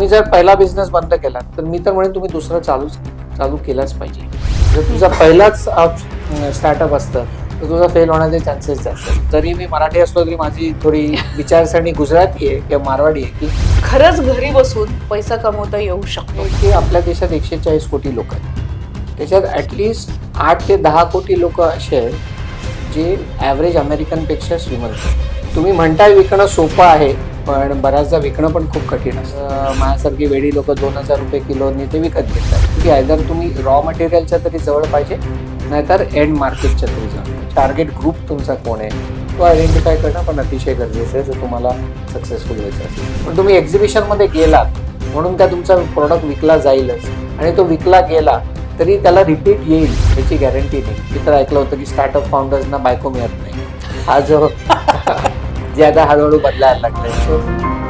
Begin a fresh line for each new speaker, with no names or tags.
तुम्ही जर पहिला बिझनेस बंद केला तर मी तर म्हणेन तुम्ही दुसरं चालू चालू केलाच पाहिजे जर तुझा पहिलाच स्टार्टअप असतं तर तुझा फेल होण्याचे चान्सेस जास्त. जरी मी मराठी असलो तरी माझी थोडी विचारसरणी गुजराती आहे किंवा मारवाडी आहे की
खरंच घरी बसून पैसा कमवता येऊ शकतो
की आपल्या देशात एकशे चाळीस कोटी लोक आहेत त्याच्यात ॲटलिस्ट आठ ते दहा कोटी लोक असे आहेत जे ॲव्हरेज अमेरिकनपेक्षा श्रीमंत. तुम्ही म्हणताय विकणं सोपं आहे पण बऱ्याचदा विकणं पण खूप कठीण असतं. माझ्यासारखी वेळी लोक दोन हजार रुपये किलोनी ते विकत घेतात. की आयदर तुम्ही रॉ मटेरियलच्या तरी जवळ पाहिजे नाहीतर एंड मार्केटच्या तरी जवळ. टार्गेट ग्रुप तुमचा कोण आहे? तो आयडेंटिफाय करणं पण अतिशय गरजेचं आहे जर तुम्हाला सक्सेसफुल व्हायचं असेल. पण तुम्ही एक्झिबिशनमध्ये गेलात म्हणून त्या तुमचा प्रॉडक्ट विकला जाईलच. आणि तो विकला गेला तरी त्याला रिपीट येईल याची गॅरंटी नाही. मी तर ऐकलं होतं की स्टार्टअप फाउंडर्सना बायको मिळत नाही. हा जो जे आता हळूहळू बदलायला लागलाय.